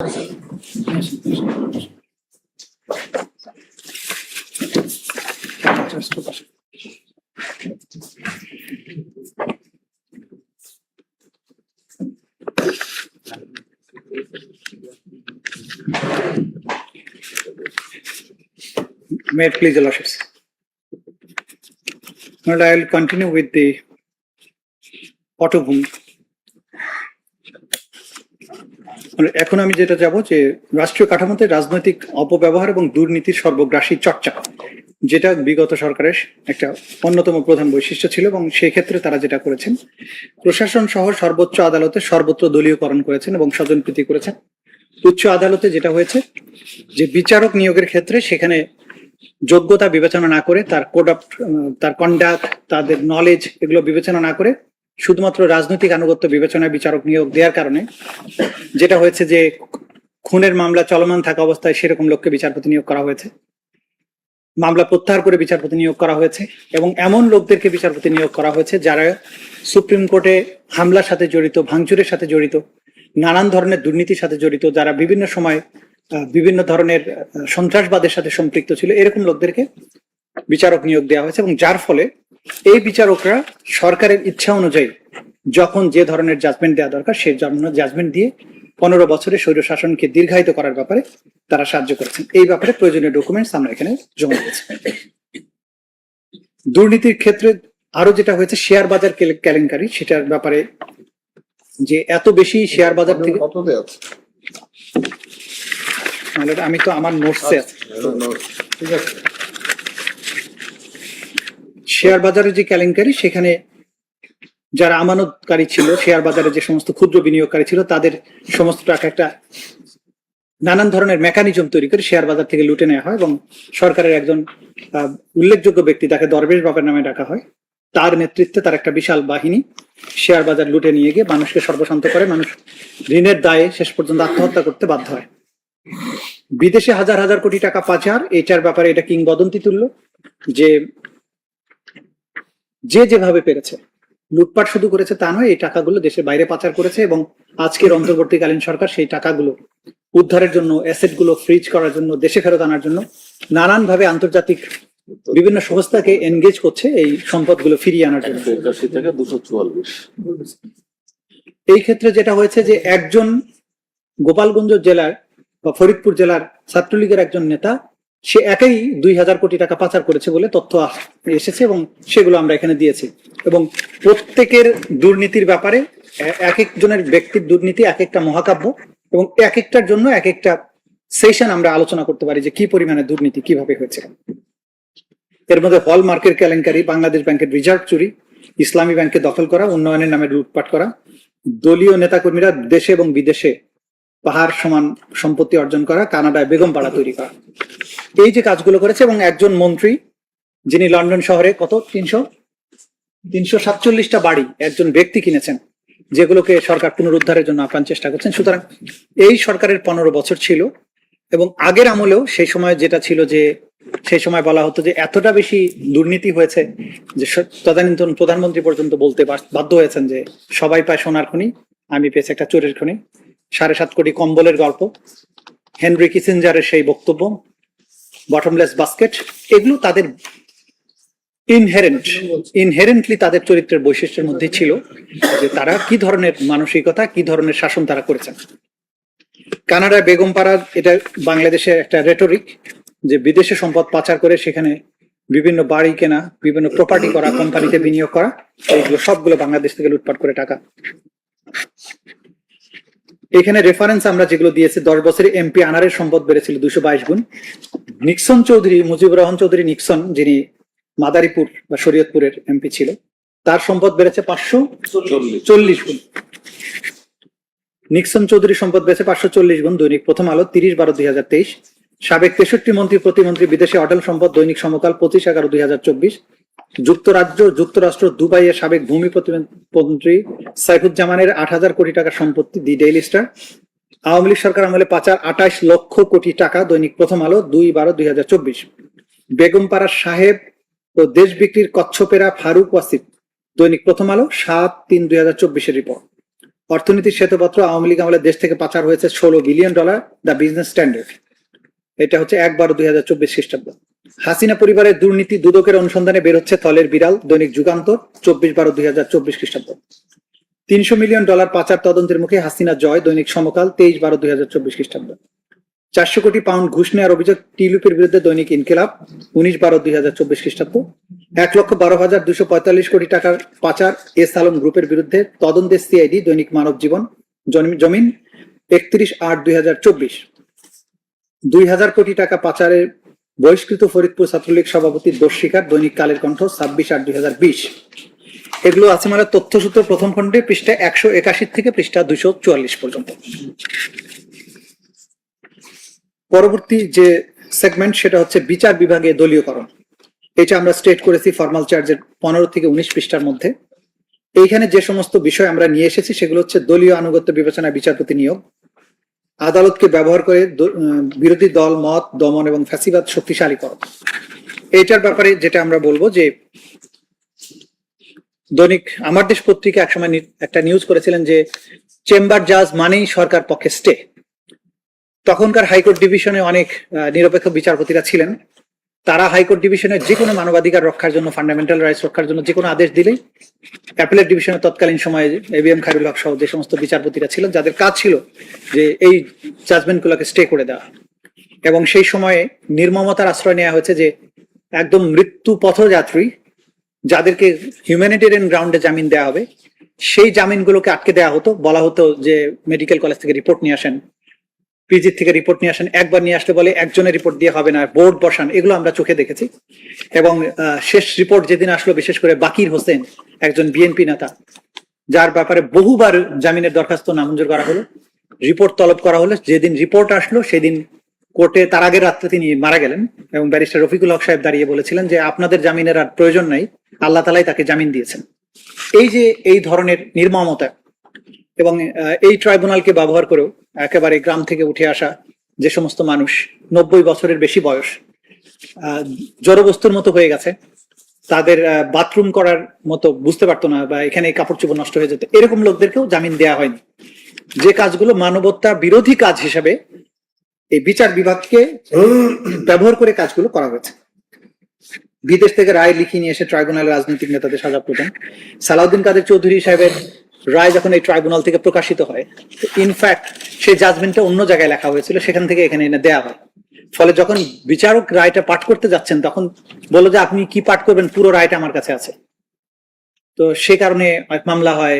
May it please allow us. And I will continue with the auto boom এখন আমি যেটা যাব যে রাষ্ট্রীয় কাঠামোতে রাজনৈতিক অপব্যবহার এবং দুর্নীতির সর্বগ্রাসী চর্চা, যেটা বিগত সরকারের একটা অন্যতম প্রধান বৈশিষ্ট্য ছিল এবং সেই ক্ষেত্রে তারা যেটা করেছেন, প্রশাসন সহ সর্বোচ্চ আদালতে সর্বত্র দলীয়করণ করেছেন এবং স্বজনপ্রীতি করেছেন। উচ্চ আদালতে যেটা হয়েছে যে বিচারক নিয়োগের ক্ষেত্রে সেখানে যোগ্যতা বিবেচনা না করে তার কোড অফ তার কন্ডাক্ট তাদের নলেজ এগুলো বিবেচনা না করে শুধুমাত্র রাজনৈতিক আনুগত্য বিবেচনায় বিচারক নিয়োগ দেওয়ার কারণে, যেটা হয়েছে যে খুনের মামলা চলমান থাকা অবস্থায় সেরকম লোককে বিচারপতি নিয়োগ করা হয়েছে। মামলা প্রত্যাহার করে বিচারপতি নিয়োগ করা হয়েছে এবং এমন লোকদেরকে বিচারপতি নিয়োগ করা হয়েছে যারা সুপ্রিম কোর্টে হামলার সাথে জড়িত, ভাঙচুরের সাথে জড়িত, নানান ধরনের দুর্নীতির সাথে জড়িত, যারা বিভিন্ন সময় বিভিন্ন ধরনের সন্ত্রাসবাদের সাথে সম্পৃক্ত ছিল, এরকম লোকদেরকে বিচারক নিয়োগ দেওয়া হয়েছে এবং যার ফলে এই বিচারকরা সরকারের ইচ্ছা অনুযায়ী যখন যে ধরনের জাজমেন্ট দেওয়া দরকার সেই ধরনের জাজমেন্ট দিয়ে পনেরো বছরের স্বৈর শাসনকে দীর্ঘায়িত করার ব্যাপারে তারা সাহায্য করেছেন। এই ব্যাপারে প্রয়োজনীয় ডকুমেন্টস আমরা এখানে জমা দিয়েছি। দুর্নীতির ক্ষেত্রে আরও যেটা হয়েছে শেয়ার বাজার কেলেঙ্কারি সেটার ব্যাপারে যে এত বেশি শেয়ার বাজার থেকে আমি তো আমার নোটসে আছে। ঠিক আছে। শেয়ার বাজারে যে কেলেঙ্কারি, সেখানে যারা আমানতকারী ছিল, শেয়ার বাজারে যে সমস্ত ক্ষুদ্র বিনিয়োগকারী ছিল, তাদের সমস্ত টাকা একটা নানান ধরনের মেকানিজম তৈরি করে শেয়ার বাজার থেকে লুটে নেওয়া হয় এবং সরকারের একজন উল্লেখযোগ্য ব্যক্তি তাকে দরবেশ বাবার নামে ডাকা হয়। তার নেতৃত্বে তার একটা বিশাল বাহিনী শেয়ার বাজার লুটে নিয়ে গিয়ে মানুষকে সর্বশান্ত করে, মানুষ ঋণের দায়ে শেষ পর্যন্ত আত্মহত্যা করতে বাধ্য হয়। বিদেশে হাজার হাজার কোটি টাকা পাচার, এটার ব্যাপারে এটা কিংবদন্তি তুল্য যে যে যেভাবে পেরেছে। লুটপাট শুধু করেছে তা নয়, এই টাকাগুলো দেশের বাইরে পাচার করেছে এবং আজকের অন্তর্বর্তীকালীন সরকার সেই টাকাগুলো উদ্ধারের জন্য অ্যাসেটগুলো ফ্রিজ করার জন্য, দেশে ফেরত আনার জন্য নানান ভাবে আন্তর্জাতিক বিভিন্ন সংস্থাকে এনগেজ করছে এই সম্পদগুলো ফিরিয়ে আনার জন্য। এই ক্ষেত্রে যেটা হয়েছে যে একজন গোপালগঞ্জ জেলার বা ফরিদপুর জেলার ছাত্রলীগের একজন নেতা সে একাই দুই হাজার কোটি টাকা পাচার করেছে বলে তথ্য এসেছে এবং সেগুলো আমরা এখানে দিয়েছি। এবং প্রত্যেকের দুর্নীতির ব্যাপারে এক একজনের ব্যক্তির দুর্নীতি এক একটা মহাকাব্য এবং এক একটার জন্য এক একটা সেশন আমরা আলোচনা করতে পারি যে কি পরিমাণে দুর্নীতি কীভাবে হয়েছে। এর মধ্যে হলমার্কের কেলেঙ্কারি, বাংলাদেশ ব্যাংকের রিজার্ভ চুরি, ইসলামী ব্যাংকে দখল করা, উন্নয়নের নামে লুটপাট করা, দলীয় নেতাকর্মীরা দেশে এবং বিদেশে পাহাড় সমান সম্পত্তি অর্জন করা, কানাডায় বেগম পাড়া তৈরি করা। এই যে কাজগুলো করেছে এবং একজন মন্ত্রী, যিনি লন্ডন শহরে কত? তিনশো? তিনশো সাতচল্লিশটা বাড়ি একজন ব্যক্তি কিনেছেন, যেগুলোকে সরকার পুনরুদ্ধারের জন্য আপ্রাণ চেষ্টা করছেন। সুতরাং এই সরকারের পনেরো বছর ছিল এবং আগের আমলেও সেই সময় যেটা ছিল যে, সেই সময় বলা হতো যে, এতটা বেশি দুর্নীতি হয়েছে যে তদানীন্তন প্রধানমন্ত্রী পর্যন্ত বলতে বাধ্য হয়েছেন যে, সবাই পায় সোনার খনি, আমি পেয়েছি একটা চোরের খনি। সাড়ে সাত কোটি কম্বলের গল্প, হেনরি কিসেঞ্জারের সেই বক্তব্য, বটমলেস বাস্কেট, এগুলো তাদের ইনহেরেন্ট ইনহেরেন্টলি তাদের চরিত্রের বৈশিষ্ট্যের মধ্যে ছিল যে তারা কি ধরনের মানসিকতা, কি ধরনের শাসন তারা করেছেন। কানাডায় বেগমপাড়া, এটা বাংলাদেশের একটা রেটরিক যে বিদেশে সম্পদ পাচার করে সেখানে বিভিন্ন বাড়ি কেনা, বিভিন্ন প্রপার্টি করা কোম্পানিতে বিনিয়োগ করা, এইগুলো সবগুলো বাংলাদেশ থেকে লুটপাট করে টাকা। এখানে রেফারেন্স আমরা যেগুলো দিয়েছি, দশ বছরে এমপি আনারের সম্পদ বেড়েছিল দুশো বাইশ গুণ। নিক্সন চৌধুরী, মুজিবুর রহমান চৌধুরী নিক্সন, যিনি মাদারীপুর বা শরীয়তপুরের এমপি ছিল, তার সম্পদ বেড়েছে পাঁচশো চল্লিশ গুণ। নিক্সন চৌধুরী সম্পদ বেড়েছে পাঁচশো চল্লিশ গুণ দৈনিক প্রথম আলো, তিরিশ বারো দুই হাজার তেইশ। সাবেক তেষট্টি মন্ত্রী, প্রতিমন্ত্রী, বিদেশে অটল সম্পদ দৈনিক সমকাল পঁচিশ এগারো দুই হাজার চব্বিশ। যুক্তরাজ্য, যুক্তরাষ্ট্র, দুবাইয়ের সাবেক ভূমি প্রতিমন্ত্রী সাইফুজ্জামানের আট হাজার কোটি টাকার সম্পত্তি the Daily Star. Awami League সরকার আমলে পাচার আঠাশ লক্ষ কোটি টাকা দৈনিক প্রথম আলো, দুই বারো দুই হাজার চব্বিশ। বেগমপাড়া সাহেব ও দেশ বিক্রির কচ্ছপেরা ফারুক ওয়াসিফ, দৈনিক প্রথম আলো, সাত তিন দুই হাজার চব্বিশের রিপোর্ট অর্থনীতির শ্বেতপত্র আওয়ামী লীগ আমলে দেশ থেকে পাচার হয়েছে ষোলো billion dollar, the Business Standard. এটা হচ্ছে এক বারো দুই হাজার চব্বিশ খ্রিস্টাব্দ। হাসিনা পরিবারের দুর্নীতি দুদকের অনুসন্ধানে বের হচ্ছে তলের বিড়াল দৈনিক যুগান্তর, চব্বিশ বারো দুই হাজার চব্বিশ খ্রিস্টাব্দ। তিনশো মিলিয়ন ডলার পাচার তদন্তের মুখে হাসিনা জয় দৈনিক সমকাল, তেইশ বারো দুই হাজার চব্বিশ খ্রিস্টাব্দ। চারশো কোটি পাউন্ড ঘুষ নেওয়ার অভিযোগ টিলুপের বিরুদ্ধে দৈনিক ইনকিলাব, উনিশ বারো দুই হাজার চব্বিশ খ্রিস্টাব্দ। এক লক্ষ বারো হাজার দুশো পঁয়তাল্লিশ কোটি টাকার পাচার এস আলম গ্রুপের বিরুদ্ধে তদন্তে সিআইডি দৈনিক মানব জীবন, জমি- জমিন একত্রিশ আট দুই হাজার চব্বিশ। দুই হাজার কোটি টাকা পাচারের বহিষ্কৃত ফরিদপুর ছাত্রলীগ সভাপতির দোষ স্বীকার দৈনিক কালের কণ্ঠ ছাব্বিশ আট দুই হাজার বিশ। এগুলো আছে মানে তথ্যসূত্র প্রথম খণ্ডে পৃষ্ঠা একশো একাশি থেকে পৃষ্ঠা দুশো চুয়াল্লিশ পর্যন্ত। পরবর্তী যে সেগমেন্ট, সেটা হচ্ছে বিচার বিভাগে দলীয়করণ। এটা আমরা স্টেট করেছি ফর্মাল চার্জের পনেরো থেকে উনিশ পৃষ্ঠার মধ্যে। এইখানে যে সমস্ত বিষয় আমরা নিয়ে এসেছি, সেগুলো হচ্ছে দলীয় আনুগত্য বিবেচনা বিচারপতি নিয়োগ আদালতকে ব্যবহার করে বিরোধী দল, মত, দমন এবং ফ্যাসিবাদ শক্তিশালী করা। এটার ব্যাপারে যেটা আমরা বলব যে, দৈনিক আমার দেশ পত্রিকা একসময় একটা নিউজ করেছিলেন যে, চেম্বার জাজ মানেই সরকার পক্ষে স্টে তখনকার হাইকোর্ট ডিভিশনে অনেক নিরপেক্ষ বিচারপতিরা ছিলেন। তারা হাইকোর্ট ডিভিশনের যে কোনো মানবাধিকার রক্ষার জন্য ফান্ডামেন্টাল রাইটস রক্ষার জন্য যে কোনো আদেশ দিলেই অ্যাপেলেট ডিভিশনের তৎকালীন সময়ে এবিএম খায়রুল হক সহ যে সমস্ত বিচারপতিরা ছিলেন, যাদের কাজ ছিল যে এই জাজমেন্ট গুলোকে স্টে করে দেওয়া। এবং সেই সময়ে নির্মমতার আশ্রয় নেওয়া হয়েছে যে একদম মৃত্যু পথযাত্রী যাদেরকে হিউম্যানিটেরিয়ান গ্রাউন্ডে জামিন দেওয়া হবে, সেই জামিনগুলোকে আটকে দেওয়া হতো। বলা হতো যে মেডিকেল কলেজ থেকে রিপোর্ট নিয়ে আসেন পিজির থেকে রিপোর্ট নিয়ে আসেন, একবার নিয়ে আসলে বলে একজনের রিপোর্ট দিয়ে হবে না বোর্ড বসান, এগুলো আমরা চোখে দেখেছি। এবং শেষ রিপোর্ট যেদিন আসলো, বিশেষ করে বাকির হোসেন, একজন বিএনপি নেতা, যার ব্যাপারে বহুবার জামিনের দরখাস্ত নামঞ্জুর করা হলো। রিপোর্ট তলব করা হলো, যেদিন রিপোর্ট আসলো, সেদিন কোর্টে, তার আগের রাত্রে তিনি মারা গেলেন। এবং ব্যারিস্টার রফিকুল হক সাহেব দাঁড়িয়ে বলেছিলেন যে, আপনাদের জামিনের আর প্রয়োজন নাই, আল্লাহ তালাই তাকে জামিন দিয়েছেন। এই যে, এই ধরনের নির্মমতা এবং এই ট্রাইব্যুনালকে ব্যবহার করেও একেবারে গ্রাম থেকে উঠে আসা যে সমস্ত মানুষ নব্বই বছরের বেশি বয়স জড়বস্তুর মতো হয়ে গেছে, তাদের বাথরুম করার মতো বুঝতে পারতো না বা এখানে কাপড় চোপড় নষ্ট হয়ে যেত, এরকম লোকদেরকেও জামিন দেওয়া হয়নি। যে কাজগুলো মানবতা বিরোধী কাজ হিসাবে এই বিচার বিভাগকে ব্যবহার করে কাজগুলো করা হয়েছে। বিদেশ থেকে রায় লিখিয়ে নিয়ে এসে ট্রাইব্যুনালের রাজনৈতিক নেতাদের সাজা প্রদান। সালাউদ্দিন কাদের চৌধুরী সাহেবের রায় যখন এই ট্রাইব্যুনাল থেকে প্রকাশিত হয় ইনফ্যাক্ট সেই জাজমেন্টটা অন্য জায়গায় লেখা হয়েছিল, সেখান থেকে এখানে এনে দেয়া হয়। ফলে যখন বিচারক রায়টা পাঠ করতে যাচ্ছেন, তখন বলো যে, আপনি কি পাঠ করবেন? পুরো রায়টা আমার কাছে আছে। তো সে কারণে মামলা হয়,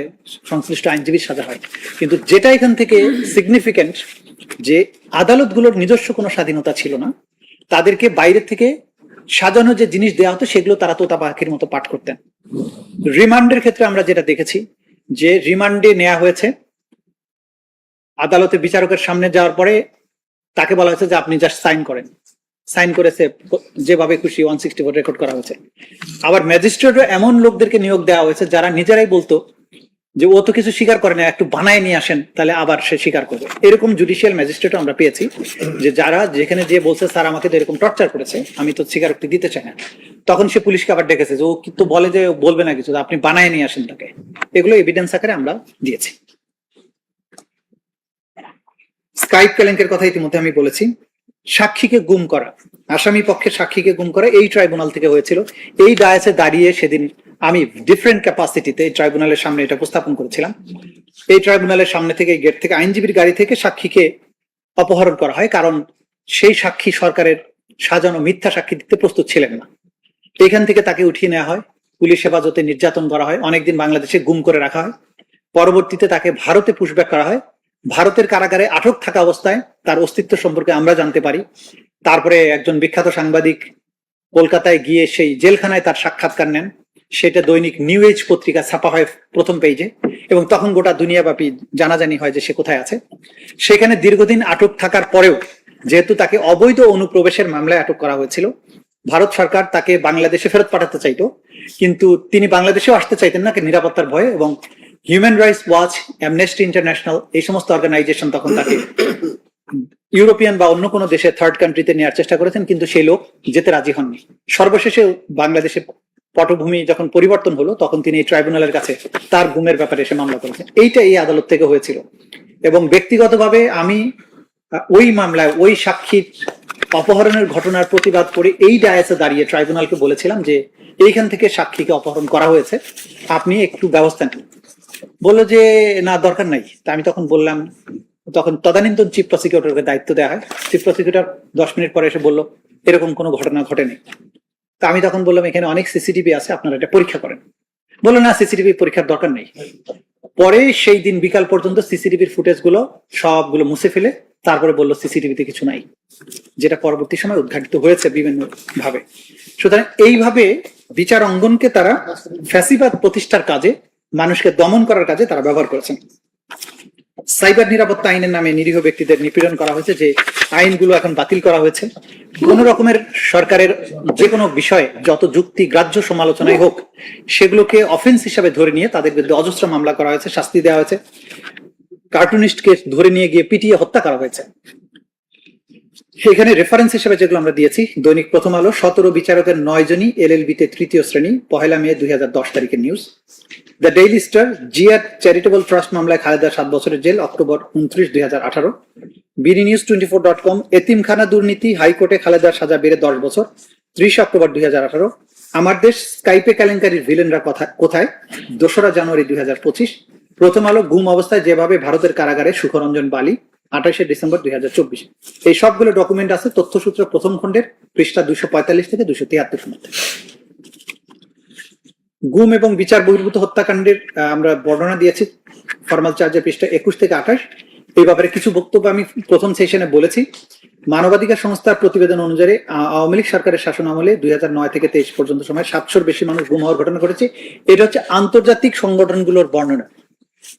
সংশ্লিষ্ট আইনজীবীর সাজা হয়। কিন্তু যেটা এখান থেকে সিগনিফিকেন্ট যে আদালতগুলোর নিজস্ব কোনো স্বাধীনতা ছিল না, তাদেরকে বাইরে থেকে সাজানো যে জিনিস দেওয়া হতো, সেগুলো তারা তোতা পাখির মতো পাঠ করতেন। রিমান্ডের ক্ষেত্রে আমরা যেটা দেখেছি যে রিমান্ডে নেওয়া হয়েছে, আদালতে বিচারকের সামনে যাওয়ার পরে তাকে বলা হয়েছে যে আপনি জাস্ট সাইন করেন। সাইন করেছে যেভাবে খুশি ওয়ান সিক্সটি ফোর রেকর্ড করা হয়েছে। আবার ম্যাজিস্ট্রেটও এমন লোকদেরকে নিয়োগ দেওয়া হয়েছে যারা নিজেরাই বলতো যে ও তো কিছু স্বীকার করে না, একটু বানায় নিয়ে আসেন, তাহলে আবার সে স্বীকার করবে। এরকম জুডিশিয়াল ম্যাজিস্ট্রেটও আমরা পেয়েছি, যে যারা যেখানে যে বলছে, স্যার, আমাকে তো এরকম টর্চার করেছে, আমি তো স্বীকারোক্তি দিতে চাই না। তখন সে পুলিশকে আবার ডেকেছে যে ও কিন্তু বলে যে বলবে না কিছু আপনি বানায় নিয়ে আসেন তাকে। এগুলো এভিডেন্স আকারে আমরা দিয়েছি। স্কাইপ কেলেঙ্কের কথা ইতিমধ্যে আমি বলেছি। সাক্ষীকে গুম করা, আসামি পক্ষে সাক্ষীকে গুম করা এই ট্রাইব্যুনাল থেকে হয়েছিল। এই ডায়াসে দাঁড়িয়ে সেদিন আমি ডিফারেন্ট ক্যাপাসিটিতে এই ট্রাইব্যুনালের সামনে এটা উপস্থাপন করেছিলাম। এই ট্রাইব্যুনালের সামনে থেকে গেট থেকে আইনজীবীর গাড়ি থেকে সাক্ষীকে অপহরণ করা হয়, কারণ সেই সাক্ষী সরকারের সাজানো মিথ্যা সাক্ষী দিতে প্রস্তুত ছিলেন না। এখান থেকে তাকে উঠিয়ে নেওয়া হয়, পুলিশ হেফাজতে নির্যাতন করা হয়, অনেকদিন বাংলাদেশে গুম করে রাখা হয়। পরবর্তীতে তাকে ভারতে পুশব্যাক করা হয়। ভারতের কারাগারে আটক থাকা অবস্থায় তার অস্তিত্ব সম্পর্কে আমরা জানতে পারি। তারপরে একজন বিখ্যাত সাংবাদিক কলকাতায় গিয়ে সেই জেলখানায় তার সাক্ষাৎকার নেন। সেটা দৈনিক নিউ এজ পত্রিকা ছাপা হয় প্রথম পেজে এবং তখন গোটা দুনিয়াব্যাপী জানাজানি হয় যে সে কোথায় আছে। সেখানে দীর্ঘদিন আটক থাকার পরেও যেহেতু তাকে অবৈধ অনুপ্রবেশের মামলায় আটক করা হয়েছিল, ভারত সরকার তাকে বাংলাদেশে ফেরত পাঠাতে চাইতো। কিন্তু তিনি বাংলাদেশেও আসতে চাইতেন না নিরাপত্তার ভয়ে এবং human rights watch Amnesty International এই সমস্ত অর্গানাইজেশন তখন তাকে ইউরোপিয়ান বা অন্য কোনো দেশে থার্ড কান্ট্রিতে নেওয়ার চেষ্টা করেছেন, কিন্তু সেই লোক যেতে রাজি হননি। সর্বশেষে বাংলাদেশে পটভূমি যখন পরিবর্তন হলো, তখন তিনি এই ট্রাইব্যুনালের কাছে তার গুমের ব্যাপারে এসে মামলা করেছেন। এইটা এই আদালত থেকে হয়েছিল। এবং ব্যক্তিগতভাবে আমি ওই মামলায়, ওই সাক্ষীর অপহরণের ঘটনার প্রতিবাদ করে এই ডায়াসে দাঁড়িয়ে ট্রাইব্যুনালকে বলেছিলাম যে, এইখান থেকে সাক্ষীকে অপহরণ করা হয়েছে। আপনি একটু ব্যবস্থা নিন। বলল যে, না, দরকার নাই। তা আমি তখন বললাম, তখন তদানীন্তন চিফ প্রসিকিউটরকে দায়িত্ব দেওয়া হয়। চিফ প্রসিকিউটর দশ মিনিট পরে এসে বলল, এরকম কোনো ঘটনা ঘটেনি। তা আমি তখন বললাম, এখানে অনেক সিসিটিভি আছে, আপনারা এটা পরীক্ষা করেন। বলল, না সিসিটিভি পরীক্ষার দরকার নেই। পরে সেই দিন বিকাল পর্যন্ত সিসিটিভির ফুটেজগুলো সবগুলো মুছে ফেলে তারপরে বলল সিসিটিভিতে কিছু নাই। যেটা পরবর্তী সময় উদ্ঘাটিত হয়েছে বিভিন্ন ভাবে সুতরাং এইভাবে বিচার অঙ্গনকে তারা ফ্যাসিবাদ প্রতিষ্ঠার কাজে মানুষকে দমন করার কাজে তারা ব্যবহার করেছেন। সাইবার নিরাপত্তা আইনের নামে নিরীহ ব্যক্তিদের নিপীড়ন করা হয়েছে, যে আইনগুলো এখন বাতিল করা হয়েছে। কোন রকমের সরকারের যে কোনো বিষয়ে যত যুক্তি, গ্রাহ্য সমালোচনাই হোক, সেগুলোকে অফেন্স হিসাবে ধরে নিয়ে তাদের বিরুদ্ধে অজস্র মামলা করা হয়েছে, শাস্তি দেওয়া হয়েছে। কার্টুনিস্টকে ধরে নিয়ে গিয়ে পিটিয়ে হত্যা করা হয়েছে। এখানে রেফারেন্স হিসেবে যেগুলো আমরা দিয়েছি, দৈনিক প্রথম আলো, সতেরো বিচারকের নয় জনই এলএলবিতে তৃতীয় শ্রেণি, পহেলা মে দুই তারিখের নিউজ দ্য ডেইলি স্টার জিয়ার চ্যারিটেবল ট্রাস্ট মামলায় খালেদা সাত বছরের জেল, অক্টোবর উনত্রিশ, দুই হাজার আঠারো। BD news twenty four dot com, এতিমখানা দুর্নীতি, হাইকোর্টে খালেদার সাজা বেড়ে দশ বছর, ত্রিশ অক্টোবর দুই হাজার আঠারো। আমার দেশ, স্কাইপে কেলেঙ্কারির ভিলেনরা কথা, কোথায়? দোসরা জানুয়ারি দুই হাজার পঁচিশ। প্রথম আলো, গুম অবস্থায় যেভাবে ভারতের কারাগারে সুখরঞ্জন বালি আঠাশে ডিসেম্বর দুই হাজার চব্বিশ। এই সবগুলো ডকুমেন্ট আছে, তথ্যসূত্র প্রথম খণ্ডের পৃষ্ঠা দুশো পঁয়তাল্লিশ থেকে দুশো তিয়াত্তর মধ্যে গুম এবং বিচার বহির্ভূত হত্যাকাণ্ডের আমরা বর্ণনা দিয়েছি ফর্মাল চার্জের পৃষ্ঠা একুশ থেকে আঠাশ। এই ব্যাপারে কিছু বক্তব্য আমি প্রথম সেশনে বলেছি। মানবাধিকার সংস্থার প্রতিবেদন অনুযায়ী আওয়ামী লীগ সরকারের শাসন আমলে দুই হাজার নয় থেকে তেইশ পর্যন্ত সময় সাতশোর বেশি মানুষ গুম হওয়ার ঘটনা ঘটেছে। এটা হচ্ছে আন্তর্জাতিক সংগঠনগুলোর বর্ণনা।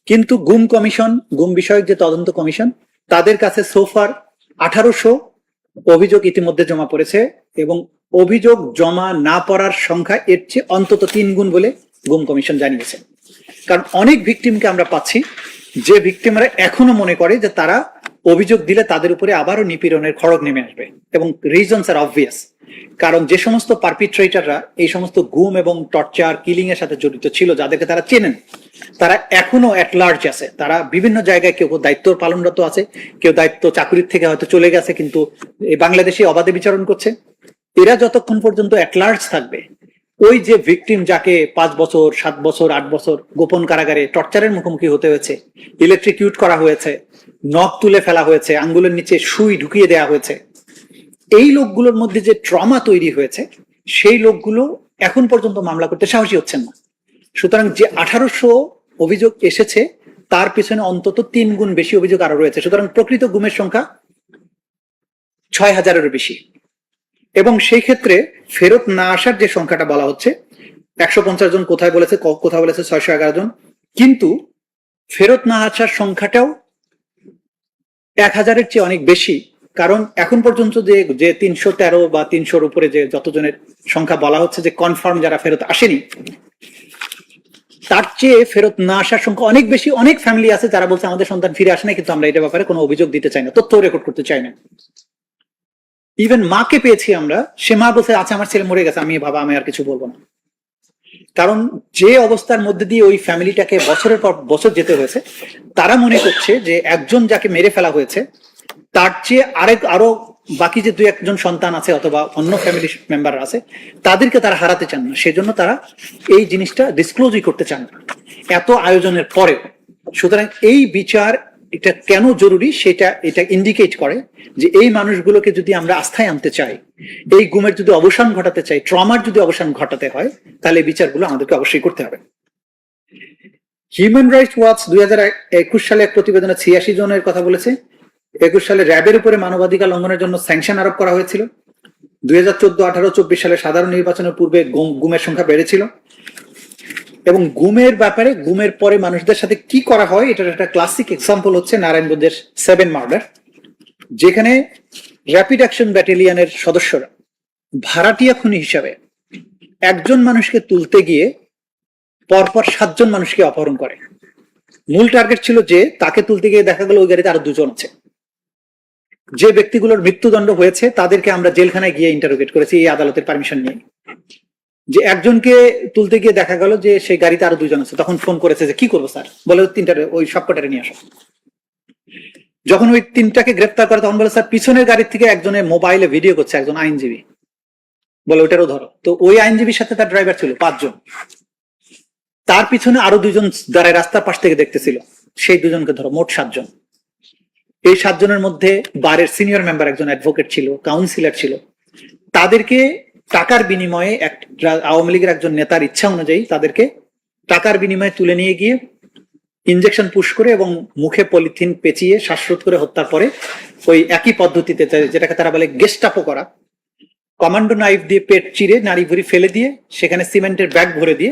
কিন্তু গুম কমিশন, গুম বিষয়ক যে তদন্ত কমিশন তাদের কাছে সোফার আঠারোশো অভিযোগ ইতিমধ্যে জমা পড়েছে এবং অভিযোগ জমা না পড়ার সংখ্যা এর চেয়ে অন্তত তিন গুণ বলে গুম কমিশন জানিয়েছে। কারণ অনেক ভিকটিমকে আমরা পাচ্ছি, যে ভিকটিমরা এখনও মনে করে যে তারা অভিযোগ দিলে তাদের উপরে আবারও নিপীড়নের খড়গ নেমে আসবে এবং রিজনস আর অবভিয়াস কারণ যে সমস্ত পারপিট্রেটাররা এই সমস্ত গুম এবং টর্চার কিলিং এর সাথে জড়িত ছিল, যাদেরকে তারা চেনেন তারা এখনও অ্যাট লার্জ আছে। তারা বিভিন্ন জায়গায় কেউ দায়িত্ব পালনরত আছে, কেউ দায়িত্ব চাকরির থেকে হয়তো চলে গেছে, কিন্তু বাংলাদেশে অবাধে বিচরণ করছে। এরা যতক্ষণ পর্যন্ত অ্যাট লার্জ থাকবে, ওই যে ভিকটিম যাকে পাঁচ বছর, সাত বছর, আট বছর গোপন কারাগারে টর্চারের মুখোমুখি হতে হয়েছে ইলেকট্রিকিউট করা হয়েছে, নখ তুলে ফেলা হয়েছে, আঙ্গুলের নিচে সুই ঢুকিয়ে দেওয়া হয়েছে, এই লোকগুলোর মধ্যে যে ট্রমা তৈরি হয়েছে, সেই লোকগুলো এখন পর্যন্ত মামলা করতে সাহসী হচ্ছেন না। সুতরাং যে আঠারোশো অভিযোগ এসেছে, তার পিছনে অন্তত তিন গুণ বেশি অভিযোগ আরও রয়েছে। সুতরাং প্রকৃত গুমের সংখ্যা ছয় হাজারেরও বেশি। এবং সেই ক্ষেত্রে ফেরত না আসার যে সংখ্যাটা বলা হচ্ছে, একশো পঞ্চাশ জন কোথায় বলেছে কোথায় বলেছে, ছয়শো এগারো জন। কিন্তু ফেরত না আসার সংখ্যাটাও এক হাজারের চেয়ে অনেক বেশি। কারণ এখন পর্যন্ত যে যে তিনশো তেরো বা তিনশোর উপরে যে যতজনের সংখ্যা বলা হচ্ছে, যে কনফার্ম যারা ফেরত আসেনি তার চেয়ে ফেরত না আসার সংখ্যা অনেক বেশি, অনেক ফ্যামিলি আছে যারা বলছে আমাদের সন্তান ফিরে আসে না কিন্তু আমরা এটা ব্যাপারে কোনো অভিযোগ দিতে চাই না, তথ্য রেকর্ড করতে চাই না। ইভেন মাকে পেয়েছি আমরা, সে মা বলছে আচ্ছা আমার ছেলে মরে গেছে, আমি, বাবা, আমি আর কিছু বলব না। কারণ যে অবস্থার মধ্যে দিয়ে ওই ফ্যামিলিটাকে বছরের পর বছর যেতে হয়েছে, তারা মনে করছে যে একজন যাকে মেরে ফেলা হয়েছে তার চেয়ে আরেক আরও বাকি যে দুই একজন সন্তান আছে অথবা অন্য ফ্যামিলি মেম্বার আছে, তাদেরকে তারা হারাতে চান না। সেজন্য তারা এই জিনিসটা ডিসক্লোজই করতে চান না। এত আয়োজনের পরে সুতরাং এই বিচার এটা কেন জরুরি সেটা, এটা ইন্ডিকেট করে যে এই মানুষগুলোকে যদি আমরা আস্থায় আনতে চাই, এই গুমের যদি অবসান ঘটাতে চাই, ট্রমার যদি অবসান ঘটাতে হয়, তাহলে বিচারগুলো আমাদেরকে অবশ্যই করতে হবে। হিউম্যান রাইটস ওয়াচ দুই হাজার একুশ সালে এক প্রতিবেদনে ছিয়াশি জনের কথা বলেছে। একুশ সালে র্যাবের উপরে মানবাধিকার লঙ্ঘনের জন্য স্যাংশন আরোপ করা হয়েছিল। দুই হাজার চোদ্দ, আঠারো, চব্বিশ সালে সাধারণ নির্বাচনের পূর্বে গুম- গুমের সংখ্যা বেড়েছিল। এবং গুমের ব্যাপারে, গুমের পরে মানুষদের সাথে কি করা হয়, এটার একটা ক্লাসিক এক্সাম্পল হচ্ছে নারায়ণগঞ্জের সেভেন মার্ডার যেখানে র্যাপিড অ্যাকশন ব্যাটালিয়নের সদস্যরা ভাড়াটিয়া খুনি হিসাবে একজন মানুষকে তুলতে গিয়ে পরপর সাতজন মানুষকে অপহরণ করে। মূল টার্গেট ছিল যে তাকে তুলতে গিয়ে দেখা গেল ওই গাড়িতে আরও দুজন আছে। যে ব্যক্তিগুলোর মৃত্যুদণ্ড হয়েছে, তাদেরকে আমরা জেলখানায় গিয়ে ইন্টারোগেট করেছি এই আদালতের পারমিশন নিয়ে। যে একজনকে তুলতে গিয়ে দেখা গেল যে সেই গাড়িতে আরও দুজন আছে, তখন ফোন করেছে যে, কি করব স্যার? বলে ওই তিনটারে, ওই সবকটারে নিয়ে আসো। যখন ওই তিনটাকে গ্রেপ্তার করে, তখন বলে, স্যার, পিছনের গাড়ির থেকে একজনের মোবাইলে ভিডিও করছে, একজন আইনজীবী। বলে, ওইটারও ধরো। তো ওই আইনজীবীর সাথে তার ড্রাইভার ছিল, পাঁচজন। তার পিছনে আরও দুজন দাঁড়ায় রাস্তার পাশ থেকে দেখতেছিল। সেই দুজনকে ধরো, মোট সাতজন। এই সাতজনের মধ্যে বারের সিনিয়র মেম্বার একজন অ্যাডভোকেট ছিল কাউন্সিলর ছিল। তাদেরকে টাকার বিনিময়ে এক আওয়ামী লীগের একজন নেতার ইচ্ছা অনুযায়ী তাদেরকে টাকার বিনিময়ে তুলে নিয়ে গিয়ে ইনজেকশন পুশ করে এবং মুখে পলিথিন পেঁচিয়ে শ্বাসরোধ করে হত্যার পরে ওই একই পদ্ধতিতে যেটাকে তারা বলে গেস্টাপো করা কমান্ডো নাইফ দিয়ে পেট চিরে নাড়ি ভুড়ি ফেলে দিয়ে সেখানে সিমেন্টের ব্যাগ ভরে দিয়ে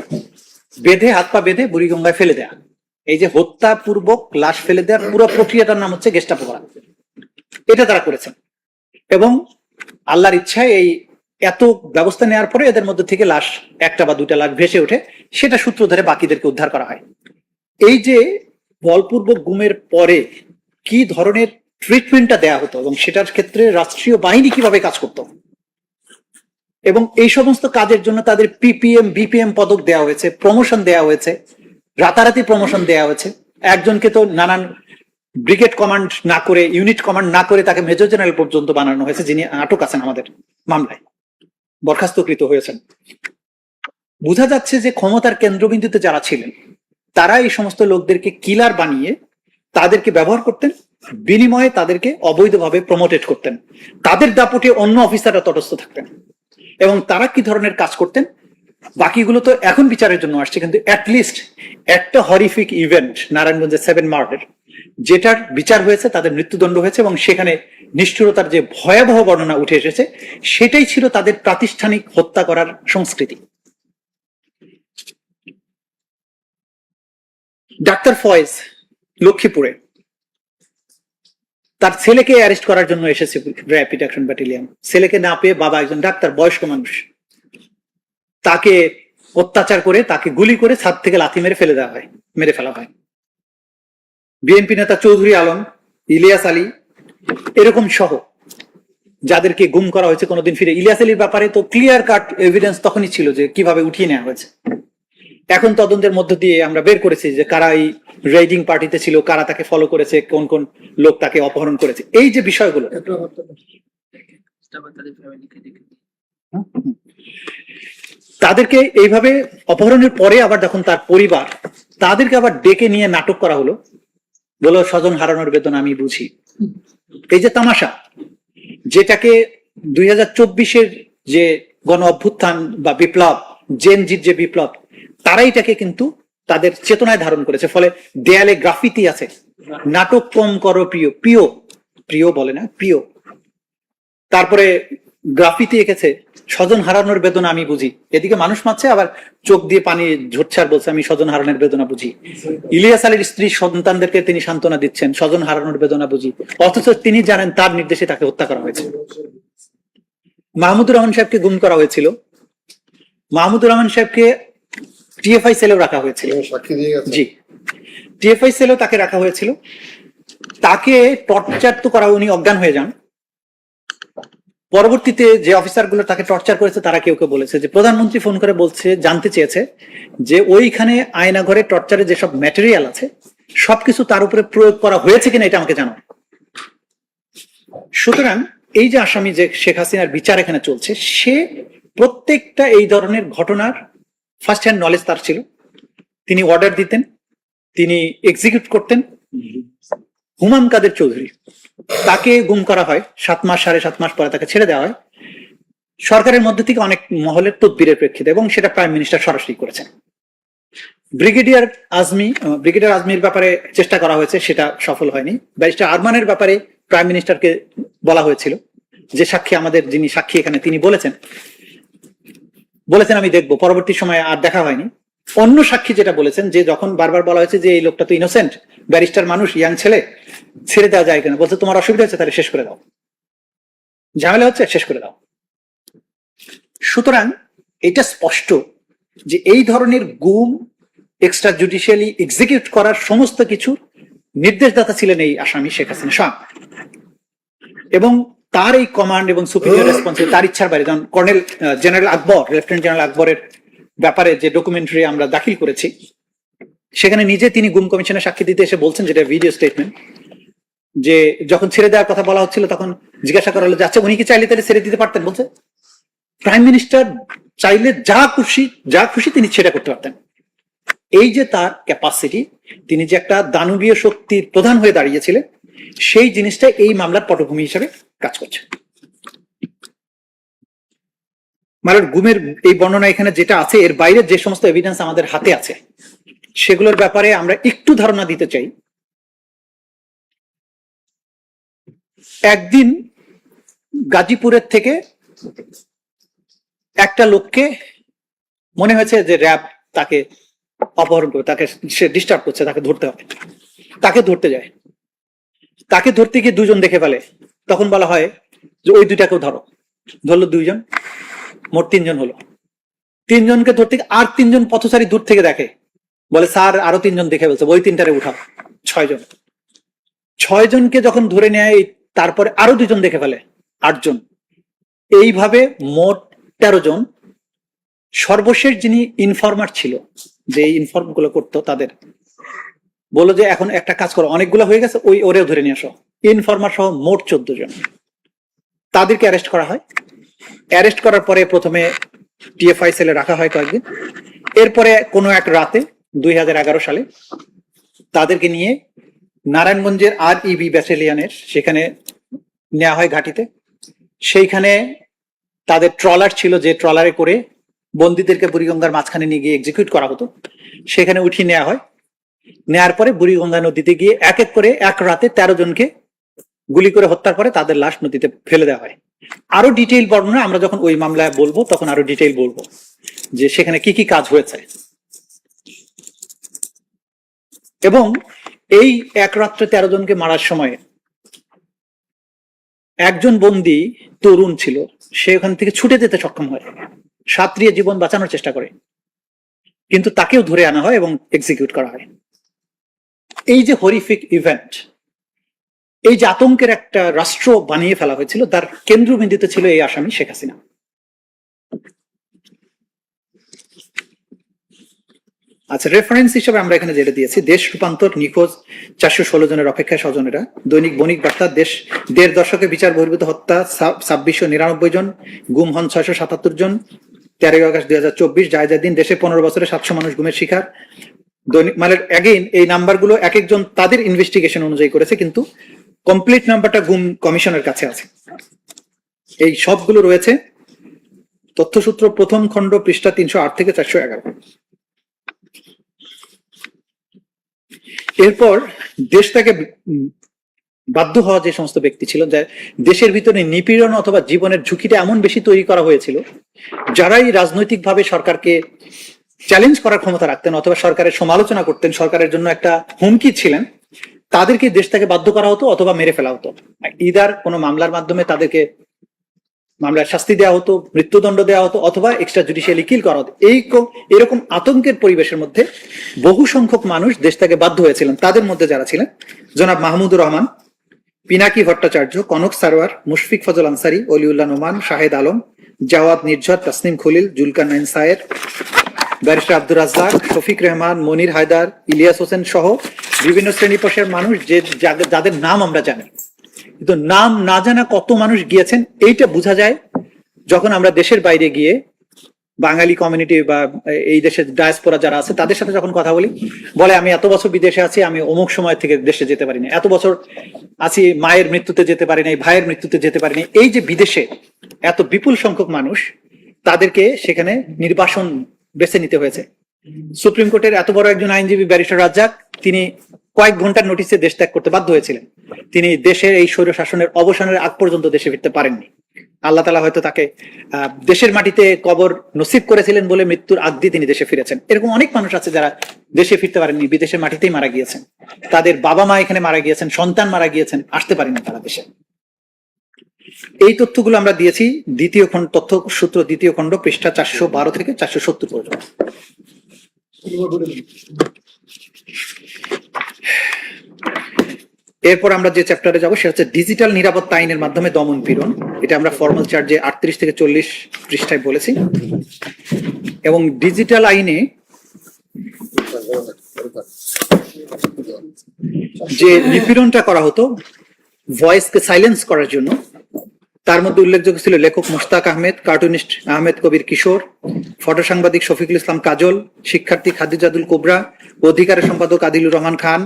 বেঁধে, হাত পা বেঁধে বুড়িগঙ্গায় ফেলে দেয়া। এই যে হত্যা পূর্বক লাশ ফেলে দেওয়ার পুরো প্রক্রিয়াটার নাম হচ্ছে গেস্টাপো করা। এটা তারা করেছেন। এবং আল্লাহর ইচ্ছায় এই এত ব্যবস্থা নেওয়ার পরে এদের মধ্যে থেকে লাশ একটা বা দুটা লাশ ভেসে ওঠে, সেটা সূত্র ধরে বাকিদেরকে উদ্ধার করা হয়। এই যে বলপূর্বক গুমের পরে কি ধরনের ট্রিটমেন্টটা দেয়া হতো এবং সেটার ক্ষেত্রে রাষ্ট্রীয় বাহিনী কীভাবে কাজ করতো? এবং এই সমস্ত কাজের জন্য তাদের পিপিএম বিপিএম পদক দেওয়া হয়েছে প্রমোশন দেওয়া হয়েছে। রাতারাতি প্রমোশন দেওয়া হয়েছে। একজনকে তো নানান ব্রিগেড কমান্ড না করে ইউনিট কমান্ড না করে তাকে মেজর জেনারেল পর্যন্ত বানানো হয়েছে, যিনি আটক আছেন আমাদের মামলায়। বরখাস্তকৃত হয়েছেন। বোঝা যাচ্ছে যে ক্ষমতার কেন্দ্রবিন্দুতে যারা ছিলেন, তারা এই সমস্ত লোকদেরকে কিলার বানিয়ে তাদেরকে ব্যবহার করতেন, বিনিময়ে তাদেরকে অবৈধভাবে প্রমোটেড করতেন। তাদের দাপটে অন্য অফিসাররা তটস্থ থাকতেন। এবং তারা কি ধরনের কাজ করতেন? বাকিগুলো তো এখন বিচারের জন্য আসছে, কিন্তু অ্যাটলিস্ট একটা হরিফিক ইভেন্ট নারায়ণগঞ্জের সেভেন মার্ডার যেটার বিচার হয়েছে, তাদের মৃত্যুদণ্ড হয়েছে এবং সেখানে নিষ্ঠুরতার যে ভয়াবহ বর্ণনা উঠে এসেছে, সেটাই ছিল তাদের প্রাতিষ্ঠানিক হত্যা করার সংস্কৃতি। ডাক্তার ফয়েজ, লক্ষ্মীপুরে। তার ছেলেকে অ্যারেস্ট করার জন্য এসেছে র্যাপিড অ্যাকশন ব্যাটালিয়ন। ছেলেকে না পেয়ে বাবা একজন ডাক্তার, বয়স্ক মানুষ। তাকে অত্যাচার করে তাকে গুলি করে ছাদ থেকে লাথি মেরে ফেলে দেওয়া হয় মেরে ফেলা হয়। বিএনপি নেতা চৌধুরী আলম ইলিয়াস আলী এরকম সহ যাদেরকে গুম করা হয়েছে কোনোদিন ফিরে। ইলিয়াস আলীর ব্যাপারে তো ক্লিয়ার কাট এভিডেন্স তখনই ছিল যে কীভাবে উঠিয়ে নেওয়া হয়েছে। এখন তদন্তের মধ্য দিয়ে আমরা বের করেছি যে কারা এই রেডিং পার্টিতে ছিল কারা তাকে ফলো করেছে কোন কোন লোক তাকে অপহরণ করেছে। এই যে বিষয়গুলো তাদেরকে এইভাবে অপহরণের পরে আবার যখন তার পরিবার তাদেরকে আবার ডেকে নিয়ে নাটক করা হলো বলো স্বজন হারানোর বেতন আমি বুঝি। এই যে তামাশা, যেটাকে দুই হাজার চব্বিশের যে গণ অভ্যুত্থান বা বিপ্লব জেনজির যে বিপ্লব, তারাই এটাকে কিন্তু তাদের চেতনায় ধারণ করেছে। ফলে দেয়ালে গ্রাফিতি আছে। নাটক কম করো, প্রিয়। প্রিয় প্রিয় বলে না, প্রিয়। তারপরে গ্রাফিতি এঁকেছে স্বজন হারানোর বেদনা আমি বুঝি। এদিকে মানুষ মারছে আবার চোখ দিয়ে পানি ঝরছে আর বলছে আমি স্বজন হারানোর বেদনা বুঝি। ইলিয়াস আলীর স্ত্রী সন্তানদেরকে তিনি সান্ত্বনা দিচ্ছেন স্বজন হারানোর বেদনা বুঝি। অথচ তিনি জানেন তার নির্দেশে তাকে হত্যা করা হয়েছে। মাহমুদুর রহমান সাহেবকে গুম করা হয়েছিল। মাহমুদুর রহমান সাহেবকে টিএফআই সেলেও রাখা হয়েছিল। জি। টিএফআই সেলেও তাকে রাখা হয়েছিল। তাকে টর্চার তো করা উনি অজ্ঞান হয়ে যান। পরবর্তীতে যে অফিসারগুলো তাকে টর্চার করেছে, তারা কেউ কেউ বলেছে। যে প্রধানমন্ত্রী ফোন করে বলছে, জানতে চেয়েছে যে ওইখানে আয়না ঘরে টর্চারে যেসব ম্যাটেরিয়াল আছে, সবকিছু তার উপরে প্রয়োগ করা হয়েছে কিনা এটা আমাকে জানাও। সুতরাং এই যে আসামি যে শেখ হাসিনার বিচার এখানে চলছে, সে প্রত্যেকটা এই ধরনের ঘটনার ফার্স্ট হ্যান্ড নলেজ তার ছিল। তিনি অর্ডার দিতেন, তিনি এক্সিকিউট করতেন। হুমাম কাদের চৌধুরী তাকে গুম করা হয়, সাত মাস, সাড়ে সাত মাস পরে তাকে ছেড়ে দেওয়া হয়। সরকারের মধ্যে থেকে অনেক মহলের তদবিরের প্রেক্ষিতে এবং সেটা প্রাইম মিনিস্টার সরাসরি করেছেন। ব্রিগেডিয়ার আজমি ব্রিগেডিয়ার আজমির ব্যাপারে চেষ্টা করা হয়েছে, সেটা সফল হয়নি। ব্যারিস্টার আরমানের ব্যাপারে প্রাইম মিনিস্টারকে বলা হয়েছিল, যে সাক্ষী আমাদের যিনি সাক্ষী এখানে তিনি বলেছেন। বলেছেন, আমি দেখব। পরবর্তী সময়ে আর দেখা হয়নি। অন্য সাক্ষী যেটা বলেছেন, যে যখন বারবার বলা হয়েছে যে এই লোকটা তো ইনোসেন্ট ব্যারিস্টার মানুষ ইয়াং ছেলে, ছেড়ে দেওয়া যায় কিনা বলছে, তোমার অসুবিধা হচ্ছে তাহলে শেষ করে দাও। ঝামেলা হচ্ছে, শেষ করে দাও। সুতরাং এটা স্পষ্ট যে এই ধরনের গুম এক্সট্রা জুডিশিয়ালি এক্সিকিউট করার সমস্ত কিছু নির্দেশদাতা ছিলেন এই আসামি শেখ হাসিনা শাহ। এবং তার এই কমান্ড এবং সুপিরিয়র রেসপন্সে তার ইচ্ছার বাইরে, যেমন colonel general Akbar lieutenant general আকবরের ব্যাপারে যে ডকুমেন্টারি আমরা দাখিল করেছি, সেখানে নিজে তিনি গুম কমিশনের সাক্ষী দিতে এসে বলছেন, যেটা ভিডিও স্টেটমেন্ট যে যখন ছেড়ে দেওয়ার কথা বলা হচ্ছিল, তখন জিজ্ঞাসা করা হলো যে আচ্ছা উনি কি চাইলে তাহলে ছেড়ে দিতে পারতেন? বলছে প্রাইম মিনিস্টার চাইলে যা খুশি যা খুশি তিনি ছেড়ে করতে পারতেন। এই যে তার ক্যাপাসিটি তিনি যে একটা দানবীয় শক্তির প্রধান হয়ে দাঁড়িয়েছিলেন, সেই জিনিসটা এই মামলার পটভূমি হিসেবে কাজ করছে। মানে গুমের এই বর্ণনা এখানে যেটা আছে, এর বাইরে যে সমস্ত এভিডেন্স আমাদের হাতে আছে, সেগুলোর ব্যাপারে আমরা একটু ধারণা দিতে চাই। একদিন গাজীপুরের থেকে একটা লোককে মনে হয়েছে যে র্যাব তাকে অপহরণ করে, তাকে সে ডিস্টার্ব করছে, তাকে ধরতে হবে। তাকে ধরতে যায়। তাকে ধরতে গিয়ে দুজন দেখে ফেলে। তখন বলা হয় যে ওই দুইটাকেও ধরো। ধরলো দুইজন। মোট তিনজন হলো। তিনজনকে ধরতে আর তিনজন পথচারী দূর থেকে দেখে। বলে, স্যার, আরও তিনজন দেখে বলছে ওই তিনটারে উঠাও। ছয়জন। ছয় জনকে যখন ধরে নেয় তারপরে আরও দুজন দেখে ফেলে, আটজন। এইভাবে মোট তেরো জন। সর্বশেষ যিনি ইনফর্মার ছিল, যে ইনফর্মগুলো করতো তাদের, বলল যে, এখন একটা কাজ করো, অনেকগুলো হয়ে গেছে, ওই ওরেও ধরে নিয়ে আসো। ইনফর্মার সহ মোট চোদ্দ জন। তাদেরকে অ্যারেস্ট করা হয়। অ্যারেস্ট করার পরে প্রথমে টিএফআই সেলে রাখা হয় কয়েকদিন। এরপরে কোনো এক রাতে, দুই সালে, তাদেরকে নিয়ে নারায়ণগঞ্জের আর ইবি ব্যাটালিয়ানের সেখানে নেওয়া হয় ঘাটিতে। সেইখানে তাদের ট্রলার ছিল যে ট্রলারে করে বন্দীদেরকে বুড়িগঙ্গার মাঝখানে নিয়ে গিয়ে এক্সিকিউট করা হতো। সেখানে উঠিয়ে নেওয়া হয়। নেয়ার পরে বুড়িগঙ্গা নদীতে গিয়ে এক এক করে এক রাতে তেরো জনকে গুলি করে হত্যার পরে তাদের লাশ নদীতে ফেলে দেওয়া হয়। আরও ডিটেইল বর্ণনা, আমরা যখন ওই মামলায় বলব, তখন আরও ডিটেইল বলব যে সেখানে কি কি কাজ হয়েছে। এবং এই এক রাত্রে তেরো জনকে মারার সময় একজন বন্দি তরুণ ছিল, সে ওখান থেকে ছুটে যেতে সক্ষম হয়, সাত্রিয়ে জীবন বাঁচানোর চেষ্টা করে। কিন্তু তাকেও ধরে আনা হয় এবং এক্সিকিউট করা হয়। এই যে হরিফিক ইভেন্ট এই যে আতঙ্কের একটা রাষ্ট্র বানিয়ে ফেলা হয়েছিল, তার কেন্দ্রবিন্দুতে ছিল এই আসামি শেখ হাসিনা। আচ্ছা রেফারেন্স হিসেবে আমরা এখানে যেটা দিয়েছি, দেশ রূপান্তর নিখোঁজ, চারশো ষোলো জনের অপেক্ষায় স্বজনেরা। দৈনিক বণিক বার্তা, দেশ দেড় দশকে বিচার বহির্ভূত হত্যা ছাব্বিশশো নিরানব্বই জন, গুম হন ছয়শো সাতাত্তর জন। তেরোই আগস্ট দুই হাজার চব্বিশ জায়জার দিন, দেশে পনেরো বছরে সাতশো মানুষ গুমের শিকার। দৈনিক মানে অ্যাগেইন এই নাম্বারগুলো এক একজন তাদের ইনভেস্টিগেশন অনুযায়ী করেছে, কিন্তু কমপ্লিট নাম্বারটা গুম কমিশনের কাছে আছে। এই সবগুলো রয়েছে। তথ্যসূত্র প্রথম খণ্ড পৃষ্ঠা তিনশো আট থেকে চারশো এগারো। এরপর দেশটাকে উম, বাধ্য হওয়া যে সমস্ত ব্যক্তি ছিল যা দেশের ভিতরে নিপীড়ন অথবা জীবনের ঝুঁকিটা এমন বেশি তৈরি করা হয়েছিল যারাই রাজনৈতিকভাবে সরকারকে চ্যালেঞ্জ করার ক্ষমতা রাখতেন অথবা সরকারের সমালোচনা করতেন সরকারের জন্য একটা হুমকি ছিলেন তাদেরকে দেশ থেকে বাধ্য করা হতো অথবা মেরে ফেলা হতো। ইদার কোনো মামলার মাধ্যমে তাদেরকে মামলার শাস্তি দেওয়া হতো, মৃত্যুদণ্ড দেওয়া হতো, অথবা এক্সট্রা জুডিশিয়ালি কিল করা হতো। এই এরকম আতঙ্কের পরিবেশের মধ্যে বহু সংখ্যক মানুষ দেশ থেকে বাধ্য হয়েছিলেন। তাদের মধ্যে যারা ছিলেন, জনাব মাহমুদুর রহমান, পিনাকি ভট্টাচার্য, কনক সারোয়ার, মুশফিক ফজল আনসারি, অলিউল্লাহ নোমান, শাহেদ আলম, জাওয়াদ নির্ঝর, তাসনিম খলিল জুলকার নাইন সায়ের ব্যারিস্টার আব্দুর রাজ্জাক, শফিক রহমান, মনির হায়দার, ইলিয়াস হোসেন সহ বিভিন্ন শ্রেণি পেশার মানুষ যে যাদের- নাম আমরা জানি। কিন্তু নাম না জানা কত মানুষ গিয়েছেন, এইটা বোঝা যায় যখন আমরা দেশের বাইরে গিয়ে বাঙালি কমিউনিটি বা এই দেশের ডায়াসপোরা যারা আছে, তাদের সাথে যখন কথা বলি, বলে, আমি এত বছর বিদেশে আছি, আমি অমুক সময় থেকে দেশে যেতে পারি না এত বছর আছি, মায়ের মৃত্যুতে যেতে পারি নাই, ভাইয়ের মৃত্যুতে যেতে পারি এই যে বিদেশে এত বিপুল সংখ্যক মানুষ, তাদেরকে সেখানে নির্বাসন বেছে নিতে হয়েছে। সুপ্রিম কোর্টের এত বড় একজন আইনজীবী ব্যারিস্টার রাজ্জাক, তিনি কয়েক ঘণ্টার নোটিসে দেশ ত্যাগ করতে বাধ্য হয়েছিলেন। তিনি দেশের এই স্বৈর শাসনের অবসানের আগ পর্যন্ত দেশে ফিরতে পারেননি। আল্লাহ তালা হয়তো তাকে দেশের মাটিতে কবর নসিব করেছিলেন বলে মৃত্যুর আগ দিয়ে তিনি দেশে ফিরেছেন। এরকম অনেক মানুষ আছে যারা দেশে ফিরতে পারেননি, বিদেশের মাটিতেই মারা গিয়েছেন। তাদের বাবা মা এখানে মারা গিয়েছেন, সন্তান মারা গিয়েছেন, আসতে পারেনি তারা দেশে। এই তথ্যগুলো আমরা দিয়েছি দ্বিতীয় খণ্ড তথ্য সূত্র দ্বিতীয় খণ্ড পৃষ্ঠা চারশো বারো থেকে চারশো সত্তর পর্যন্ত। এরপর আমরা যে চ্যাপ্টারে যাব সেটা হচ্ছে ডিজিটাল নিরাপত্তা আইনের মাধ্যমে দমন পীড়ন। এটা আমরা ফর্মাল চার্জে আটত্রিশ থেকে চল্লিশ পৃষ্ঠায় বলেছি। এবং ডিজিটাল আইনে যে নিপীড়নটা করা হতো ভয়েসকে সাইলেন্স করার জন্য তার মধ্যে উল্লেখযোগ্য ছিল লেখক মুশতাক আহমেদ, কার্টুনিস্ট আহমেদ কবির কিশোর ফটো সাংবাদিক শফিকুল ইসলাম কাজল, শিক্ষার্থী খাদিজাদুল কোবরা, অধিকারের সম্পাদক আদিলুর রহমান খান,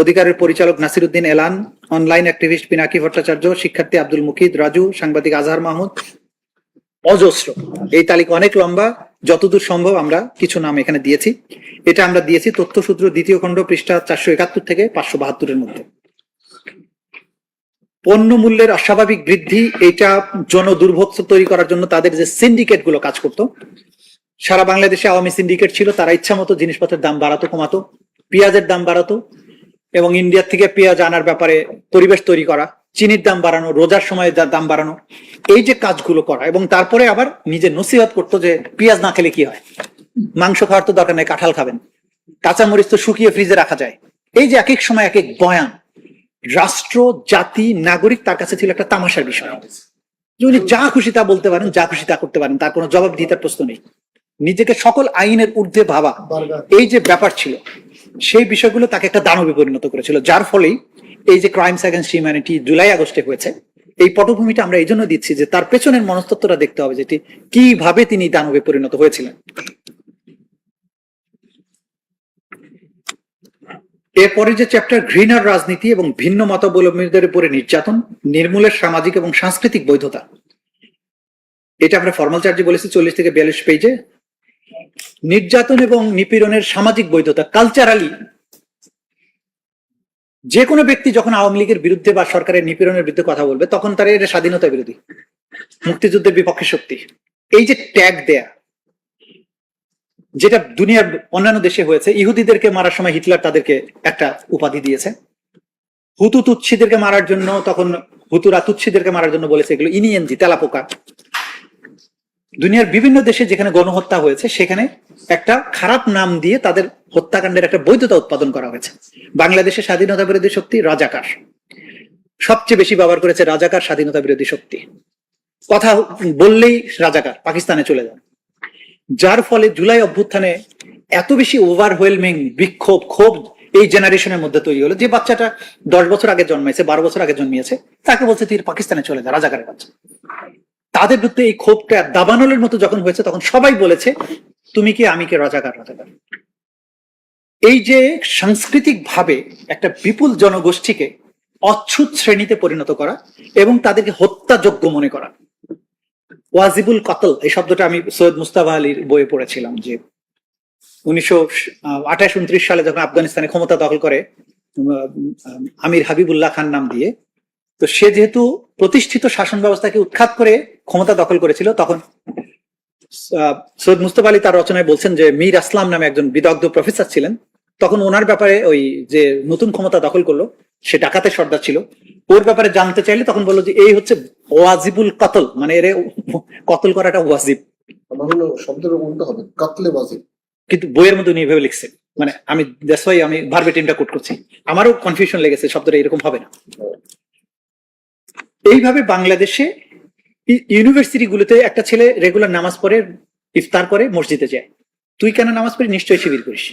অধিকারের পরিচালক নাসিরুদ্দিন এলান, অনলাইন অ্যাক্টিভিস্ট পিনাকি ভট্টাচার্য, শিক্ষার্থী আব্দুল মুকিদ রাজু, সাংবাদিক আজহার মাহমুদ। অজস্র। এই তালিকা অনেক লম্বা, যতদূর সম্ভব আমরা কিছু নাম এখানে দিয়েছি। এটা আমরা দিয়েছি তথ্যসূত্র দ্বিতীয় খণ্ড পৃষ্ঠা চারশো একাত্তর থেকে পাঁচশো বাহাত্তরের মধ্যে। পণ্য মূল্যের অস্বাভাবিক বৃদ্ধি, এটা জন দুর্ভোগ তৈরি করার জন্য তাদের যে সিন্ডিকেটগুলো কাজ করতো, সারা বাংলাদেশে আওয়ামী সিন্ডিকেট ছিল, তারা ইচ্ছা মতো জিনিসপত্রের দাম বাড়াতো, কমাতো, পেঁয়াজের দাম বাড়াতো এবং ইন্ডিয়ার থেকে পেঁয়াজ আনার ব্যাপারে পরিবেশ তৈরি করা, চিনির দাম বাড়ানো, রোজার সময় দাম বাড়ানো, এই যে কাজগুলো করা এবং তারপরে আবার নিজে নসিহত করতো যে পেঁয়াজ না খেলে কি হয়? মাংস খাওয়ার তো দরকার নেই, কাঁঠাল খাবেন। কাঁচামরিচ তো শুকিয়ে ফ্রিজে রাখা যায়। এই যে এক এক সময় এক এক বয়ান রাষ্ট্র, জাতি, নাগরিক তার কাছে ছিল একটা তামাশার বিষয়। যে উনি যা খুশি তা বলতে পারেন, যা খুশি তা করতে পারেন, তার কোনো জবাবদিহিতার প্রশ্ন নেই। নিজেকে সকল আইনের ঊর্ধ্বে ভাবা, এই যে ব্যাপার ছিল, সেই বিষয়গুলো তাকে একটা দানবে পরিণত করেছিল। যার ফলেই এই যে ক্রাইমস অ্যাগেন্স্ট হিউম্যানিটি জুলাই আগস্টে হয়েছে, এই পটভূমিটা আমরা এই জন্য দিচ্ছি যে তার পেছনের মনস্তত্বটা দেখতে হবে যেটি কীভাবে তিনি দানবে পরিণত হয়েছিলেন। এরপরে যে চ্যাপ্টার ঘৃণার রাজনীতি এবং ভিন্ন মতাবলম্বীদের উপরে নির্যাতন, নির্মূলের সামাজিক এবং সাংস্কৃতিক বৈধতা। এটা আমরা ফর্মাল চার্জে বলেছি চল্লিশ থেকে বিয়াল্লিশ পেজে নির্যাতন এবং নিপীড়নের সামাজিক বৈধতা কালচারালি যে কোনো ব্যক্তি যখন আওয়ামী লীগের বিরুদ্ধে বা সরকারের নিপীড়নের বিরুদ্ধে কথা বলবে, তখন তারা এটা স্বাধীনতা বিরোধী, মুক্তিযুদ্ধের বিপক্ষে শক্তি। এই যে ট্যাগ দেয়া যেটা দুনিয়ার অন্যান্য দেশে হয়েছে, ইহুদিদেরকে মারার সময় হিটলার তাদেরকে একটা উপাধি দিয়েছে। হুতু তুচ্ছিদেরকে মারার জন্য, তখন হুতুরা তুচ্ছিদেরকে মারার জন্য বলেছে এগুলো ইনিয়েনজি তেলাপোকা। দুনিয়ার বিভিন্ন দেশে যেখানে গণহত্যা হয়েছে, সেখানে একটা খারাপ নাম দিয়ে তাদের হত্যাকাণ্ডের একটা বৈধতা উৎপাদন করা হয়েছে। বাংলাদেশে স্বাধীনতা বিরোধী শক্তি রাজাকার। সবচেয়ে বেশি ব্যবহার করেছে রাজাকার স্বাধীনতা বিরোধী শক্তি। কথা বললেই রাজাকার, পাকিস্তানে চলে যান। যার ফলে জুলাই অভ্যুত্থানে এত বেশি ওভারওয়েলমিং বিক্ষোভ, ক্ষোভ এই জেনারেশনের মধ্যে তৈরি হলো। যে বাচ্চাটা দশ বছর আগে জন্মাইছে, বারো বছর আগে জন্মিয়েছে, তাকে বলছে, তুই পাকিস্তানে চলে যা, রাজাকারের বাচ্চা। তাদের বিরুদ্ধে এই ক্ষোভটা দাবানলের মতো যখন হয়েছে, তখন সবাই বলেছে, তুমি কি, আমি কে রাজাকার রাজাকার? এই যে সাংস্কৃতিক ভাবে একটা বিপুল জনগোষ্ঠীকে অচ্ছুত শ্রেণীতে পরিণত করা এবং তাদেরকে হত্যাযোগ্য মনে করা ওয়াজিবুল কতল, এই শব্দটা আমি সৈয়দ মুস্তাফা আলীর বইয়ে পড়েছিলাম যে উনিশশো আঠাশ, উনত্রিশ সালে যখন আফগানিস্তানে ক্ষমতা দখল করে আমির হাবিবুল্লাহ খান নাম দিয়ে, তো সে যেহেতু প্রতিষ্ঠিত শাসন ব্যবস্থাকে উৎখাত করে ক্ষমতা দখল করেছিল, তখন সৈয়দ মুস্তফা আলী তার রচনায় বলছেন যে মীর আসলাম নামে একজন বিদগ্ধ প্রফেসর ছিলেন, তখন ওনার ব্যাপারে ওই যে নতুন ক্ষমতা দখল করল সে ডাকাতের সর্দার ছিল। ওর ব্যাপারে জানতে চাইলে তখন বলল যে এই হচ্ছে ওয়াজিবুল কতল মানে এর কতল করাটা ওয়াজিব। শব্দের উল্টো হবে কাতলে বাজি কিন্তু বইয়ের মধ্যে উনি এভাবে লিখছেন। মানে আমি দ্যাটস ওয়াই আমি ভার্বেটিমটা কোট করছি। আমারও কনফিউশন লেগেছে শব্দটা এরকম হবে না। এইভাবে বাংলাদেশে ইউনিভার্সিটি গুলোতে একটা ছেলে রেগুলার নামাজ পড়ে ইফতার করে মসজিদে যায়। তুই কেন নামাজ পড়ি নিশ্চয়ই শিবির করিস।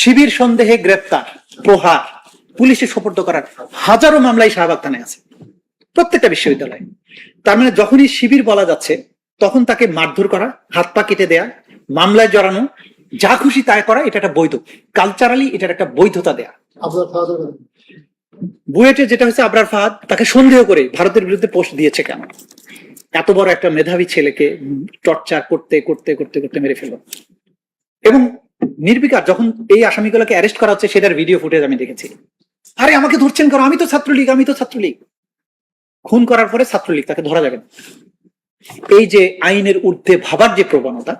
শিবির সন্দেহে গ্রেপ্তার প্রহার। পুলিশে সোপর্দ করার হাজারো মামলায় শাহবাগ থানায় আছে প্রত্যেকটা বিশ্ববিদ্যালয়ে। তার মানে যখনই শিবির বলা যাচ্ছে তখন তাকে মারধর করা হাত পা কেটে দেয়া মামলায় জড়ানো যা খুশি তাই করা এটা একটা বৈধ। কালচারালি এটার একটা বৈধতা দেয়া। বুয়েটে যেটা হচ্ছে আবরার ফাহাদ তাকে সন্দেহ করে ভারতের বিরুদ্ধে পোস্ট দিয়েছে কেন? এত বড় একটা মেধাবী ছেলেকে টর্চার করতে করতে করতে করতে মেরে ফেলল। এবং নির্বিকার যখন এই আসামিগুলোকে অ্যারেস্ট করা হচ্ছে সেটার ভিডিও ফুটেজ আমি দেখেছি। আরে, আমাকে ধরছেন কেন? আমি তো ছাত্রলীগ, আমি তো ছাত্রলীগ। খুন করার পরে ছাত্রলীগ, তাকে ধরা যাবে এই যে আইনের ঊর্ধ্বে ভাবার যে প্রবণতা,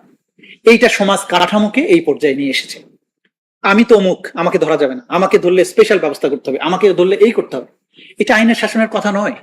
এইটা সমাজ কাঠামোকে এই পর্যায়ে নিয়ে এসেছে। আমি তো অমুক, আমাকে ধরা যাবে না। আমাকে ধরলে স্পেশাল ব্যবস্থা করতে হবে, আমাকে ধরলে এই করতে হবে। এটা আইনের শাসনের কথা নয়।